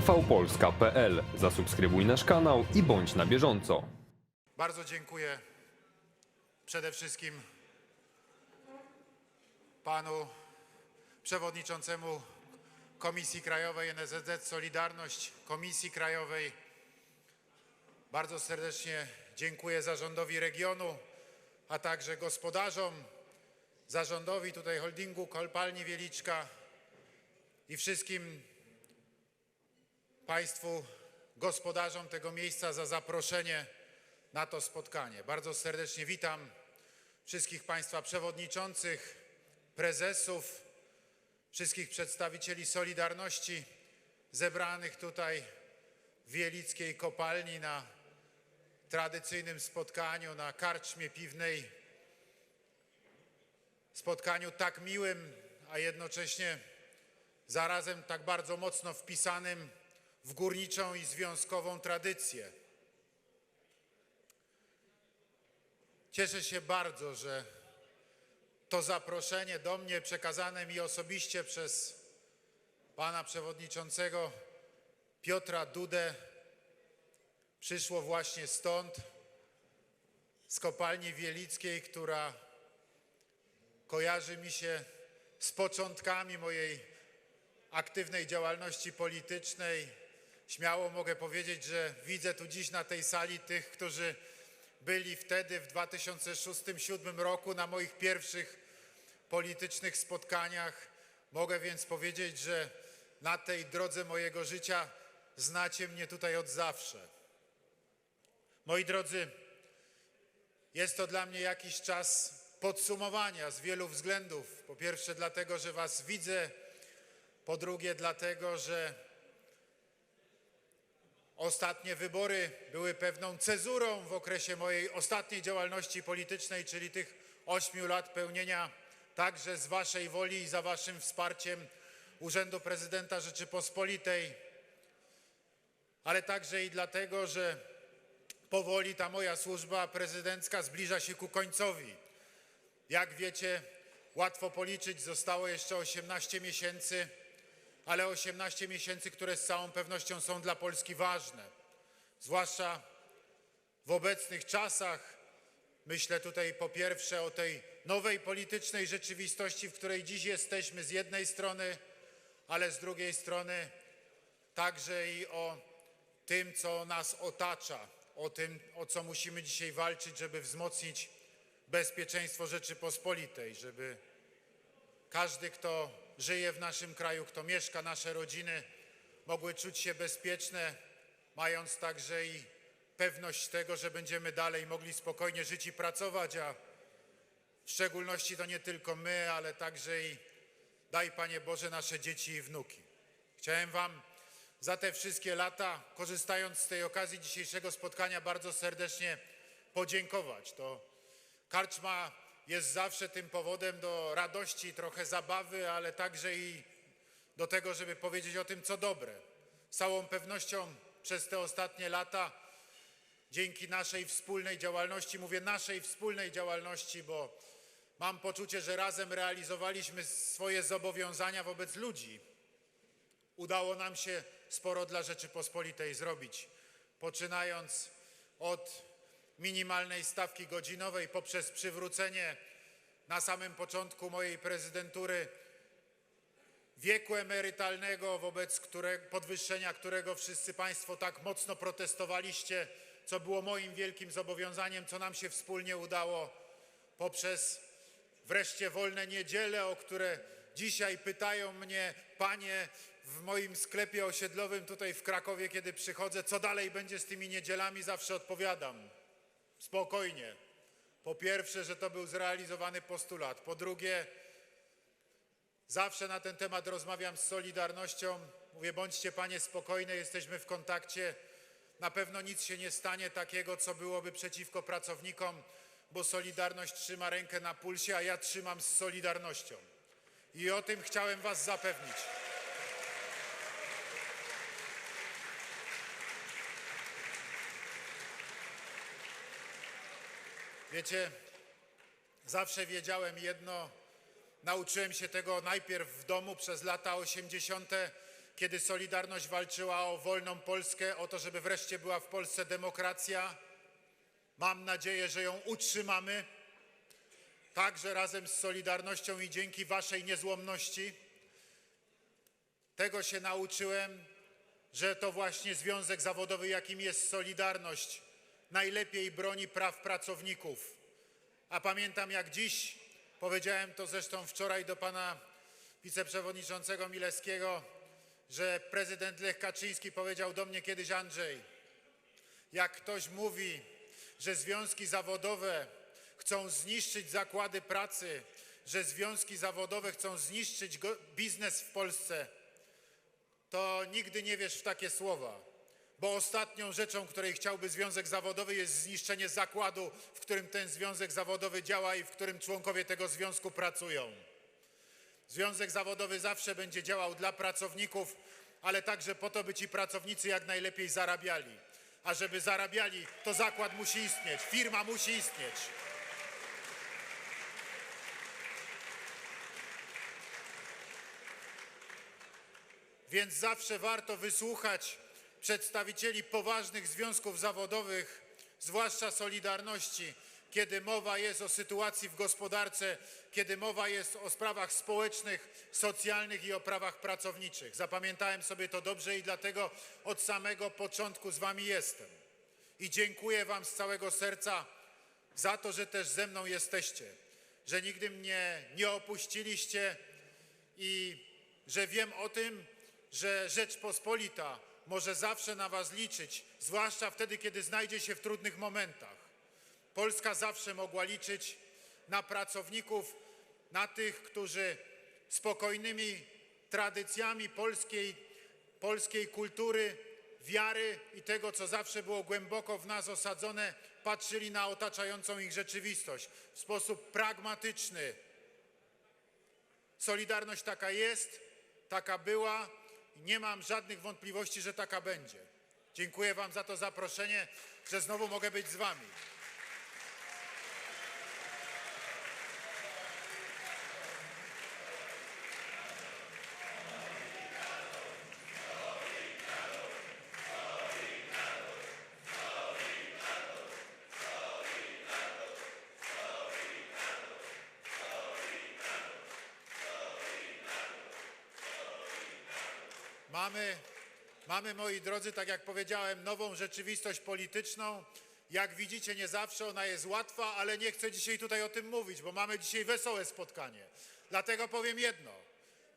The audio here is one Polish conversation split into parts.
tvpolska.pl. Zasubskrybuj nasz kanał i bądź na bieżąco. Bardzo dziękuję przede wszystkim panu przewodniczącemu Komisji Krajowej NSZZ Solidarność, Komisji Krajowej. Bardzo serdecznie dziękuję zarządowi regionu, a także gospodarzom, zarządowi tutaj holdingu Kolpalni Wieliczka i wszystkim Państwu gospodarzom tego miejsca za zaproszenie na to spotkanie. Bardzo serdecznie witam wszystkich Państwa przewodniczących, prezesów, wszystkich przedstawicieli Solidarności zebranych tutaj w Wielickiej Kopalni na tradycyjnym spotkaniu na karczmie piwnej. Spotkaniu tak miłym, a jednocześnie zarazem tak bardzo mocno wpisanym w górniczą i związkową tradycję. Cieszę się bardzo, że to zaproszenie do mnie przekazane mi osobiście przez pana przewodniczącego Piotra Dudę przyszło właśnie stąd, z kopalni wielickiej, która kojarzy mi się z początkami mojej aktywnej działalności politycznej. Śmiało mogę powiedzieć, że widzę tu dziś na tej sali tych, którzy byli wtedy w 2006-2007 roku na moich pierwszych politycznych spotkaniach. Mogę więc powiedzieć, że na tej drodze mojego życia znacie mnie tutaj od zawsze. Moi drodzy, jest to dla mnie jakiś czas podsumowania z wielu względów. Po pierwsze, dlatego, że Was widzę, po drugie, dlatego, że ostatnie wybory były pewną cezurą w okresie mojej ostatniej działalności politycznej, czyli tych ośmiu lat pełnienia także z Waszej woli i za Waszym wsparciem Urzędu Prezydenta Rzeczypospolitej, ale także i dlatego, że powoli ta moja służba prezydencka zbliża się ku końcowi. Jak wiecie, łatwo policzyć, zostało jeszcze 18 miesięcy, ale 18 miesięcy, które z całą pewnością są dla Polski ważne. Zwłaszcza w obecnych czasach. Myślę tutaj po pierwsze o tej nowej politycznej rzeczywistości, w której dziś jesteśmy z jednej strony, ale z drugiej strony także i o tym, co nas otacza, o tym, o co musimy dzisiaj walczyć, żeby wzmocnić bezpieczeństwo Rzeczypospolitej, żeby każdy, kto żyje w naszym kraju, kto mieszka, nasze rodziny, mogły czuć się bezpieczne, mając także i pewność tego, że będziemy dalej mogli spokojnie żyć i pracować, a w szczególności to nie tylko my, ale także i daj Panie Boże nasze dzieci i wnuki. Chciałem Wam za te wszystkie lata, korzystając z tej okazji dzisiejszego spotkania, bardzo serdecznie podziękować. To karczma jest zawsze tym powodem do radości, trochę zabawy, ale także i do tego, żeby powiedzieć o tym, co dobre. Z całą pewnością przez te ostatnie lata, dzięki naszej wspólnej działalności, mówię naszej wspólnej działalności, bo mam poczucie, że razem realizowaliśmy swoje zobowiązania wobec ludzi. Udało nam się sporo dla Rzeczypospolitej zrobić, poczynając od minimalnej stawki godzinowej poprzez przywrócenie na samym początku mojej prezydentury wieku emerytalnego, wobec podwyższenia którego wszyscy Państwo tak mocno protestowaliście, co było moim wielkim zobowiązaniem, co nam się wspólnie udało, poprzez wreszcie wolne niedziele, o które dzisiaj pytają mnie panie w moim sklepie osiedlowym tutaj w Krakowie, kiedy przychodzę, co dalej będzie z tymi niedzielami, zawsze odpowiadam. Spokojnie. Po pierwsze, że to był zrealizowany postulat. Po drugie, zawsze na ten temat rozmawiam z Solidarnością. Mówię, bądźcie panie spokojne, jesteśmy w kontakcie. Na pewno nic się nie stanie takiego, co byłoby przeciwko pracownikom, bo Solidarność trzyma rękę na pulsie, a ja trzymam z Solidarnością. I o tym chciałem was zapewnić. Wiecie, zawsze wiedziałem jedno, nauczyłem się tego najpierw w domu przez lata 80., kiedy Solidarność walczyła o wolną Polskę, o to, żeby wreszcie była w Polsce demokracja. Mam nadzieję, że ją utrzymamy, także razem z Solidarnością i dzięki Waszej niezłomności. Tego się nauczyłem, że to właśnie związek zawodowy, jakim jest Solidarność, najlepiej broni praw pracowników. A pamiętam jak dziś, powiedziałem to zresztą wczoraj do pana wiceprzewodniczącego Milewskiego, że prezydent Lech Kaczyński powiedział do mnie kiedyś Andrzej, jak ktoś mówi, że związki zawodowe chcą zniszczyć zakłady pracy, że związki zawodowe chcą zniszczyć biznes w Polsce, to nigdy nie wiesz w takie słowa. Bo ostatnią rzeczą, której chciałby Związek Zawodowy jest zniszczenie zakładu, w którym ten Związek Zawodowy działa i w którym członkowie tego związku pracują. Związek Zawodowy zawsze będzie działał dla pracowników, ale także po to, by ci pracownicy jak najlepiej zarabiali. A żeby zarabiali, to zakład musi istnieć, firma musi istnieć. Więc zawsze warto wysłuchać przedstawicieli poważnych związków zawodowych, zwłaszcza Solidarności, kiedy mowa jest o sytuacji w gospodarce, kiedy mowa jest o sprawach społecznych, socjalnych i o prawach pracowniczych. Zapamiętałem sobie to dobrze i dlatego od samego początku z Wami jestem. I dziękuję Wam z całego serca za to, że też ze mną jesteście, że nigdy mnie nie opuściliście i że wiem o tym, że Rzeczpospolita może zawsze na Was liczyć, zwłaszcza wtedy, kiedy znajdzie się w trudnych momentach. Polska zawsze mogła liczyć na pracowników, na tych, którzy spokojnymi tradycjami polskiej, polskiej kultury, wiary i tego, co zawsze było głęboko w nas osadzone, patrzyli na otaczającą ich rzeczywistość w sposób pragmatyczny, Solidarność taka jest, taka była i nie mam żadnych wątpliwości, że taka będzie. Dziękuję Wam za to zaproszenie, że znowu mogę być z Wami. Mamy, mamy, moi drodzy, tak jak powiedziałem, nową rzeczywistość polityczną. Jak widzicie, nie zawsze ona jest łatwa, ale nie chcę dzisiaj tutaj o tym mówić, bo mamy dzisiaj wesołe spotkanie. Dlatego powiem jedno.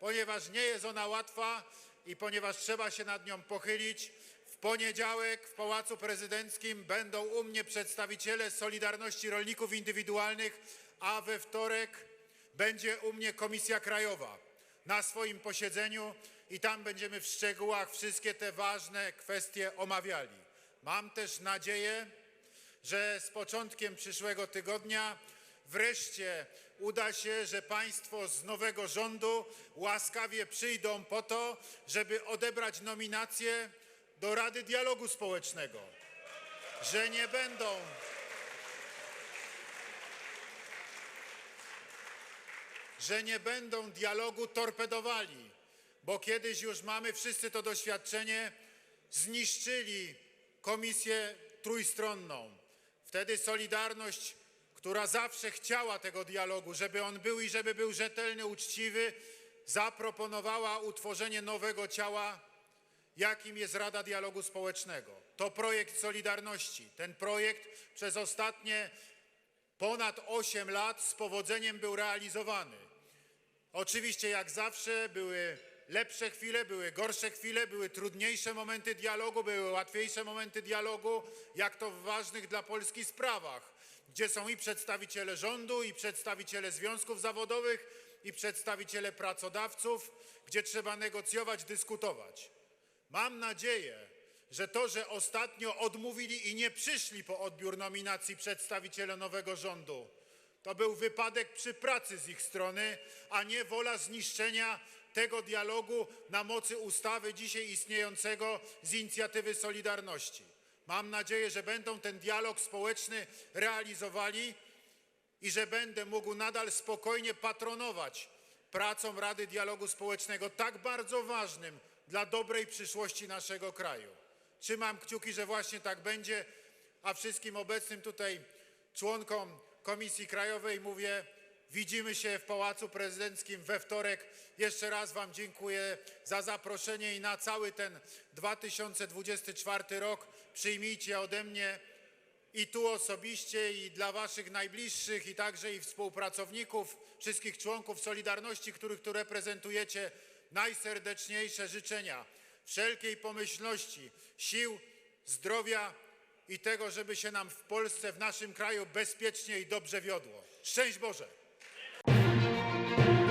Ponieważ nie jest ona łatwa i ponieważ trzeba się nad nią pochylić, w poniedziałek w Pałacu Prezydenckim będą u mnie przedstawiciele Solidarności Rolników Indywidualnych, a we wtorek będzie u mnie Komisja Krajowa na swoim posiedzeniu i tam będziemy w szczegółach wszystkie te ważne kwestie omawiali. Mam też nadzieję, że z początkiem przyszłego tygodnia wreszcie uda się, że państwo z nowego rządu łaskawie przyjdą po to, żeby odebrać nominację do Rady Dialogu Społecznego. Że nie będą że nie będą dialogu torpedowali, bo kiedyś już mamy wszyscy to doświadczenie, zniszczyli komisję trójstronną. Wtedy Solidarność, która zawsze chciała tego dialogu, żeby on był i żeby był rzetelny, uczciwy, zaproponowała utworzenie nowego ciała, jakim jest Rada Dialogu Społecznego. To projekt Solidarności. Ten projekt przez ostatnie ponad 8 lat z powodzeniem był realizowany. Oczywiście, jak zawsze, były lepsze chwile, były gorsze chwile, były trudniejsze momenty dialogu, były łatwiejsze momenty dialogu, jak to w ważnych dla Polski sprawach, gdzie są i przedstawiciele rządu, i przedstawiciele związków zawodowych, i przedstawiciele pracodawców, gdzie trzeba negocjować, dyskutować. Mam nadzieję, że to, że ostatnio odmówili i nie przyszli po odbiór nominacji przedstawiciele nowego rządu, to był wypadek przy pracy z ich strony, a nie wola zniszczenia tego dialogu na mocy ustawy dzisiaj istniejącego z inicjatywy Solidarności. Mam nadzieję, że będą ten dialog społeczny realizowali i że będę mógł nadal spokojnie patronować pracą Rady Dialogu Społecznego, tak bardzo ważnym dla dobrej przyszłości naszego kraju. Trzymam kciuki, że właśnie tak będzie, a wszystkim obecnym tutaj członkom Komisji Krajowej mówię, widzimy się w Pałacu Prezydenckim we wtorek. Jeszcze raz Wam dziękuję za zaproszenie i na cały ten 2024 rok przyjmijcie ode mnie i tu osobiście, i dla Waszych najbliższych, i także i współpracowników, wszystkich członków Solidarności, których tu reprezentujecie, najserdeczniejsze życzenia wszelkiej pomyślności, sił, zdrowia i tego, żeby się nam w Polsce, w naszym kraju bezpiecznie i dobrze wiodło. Szczęść Boże!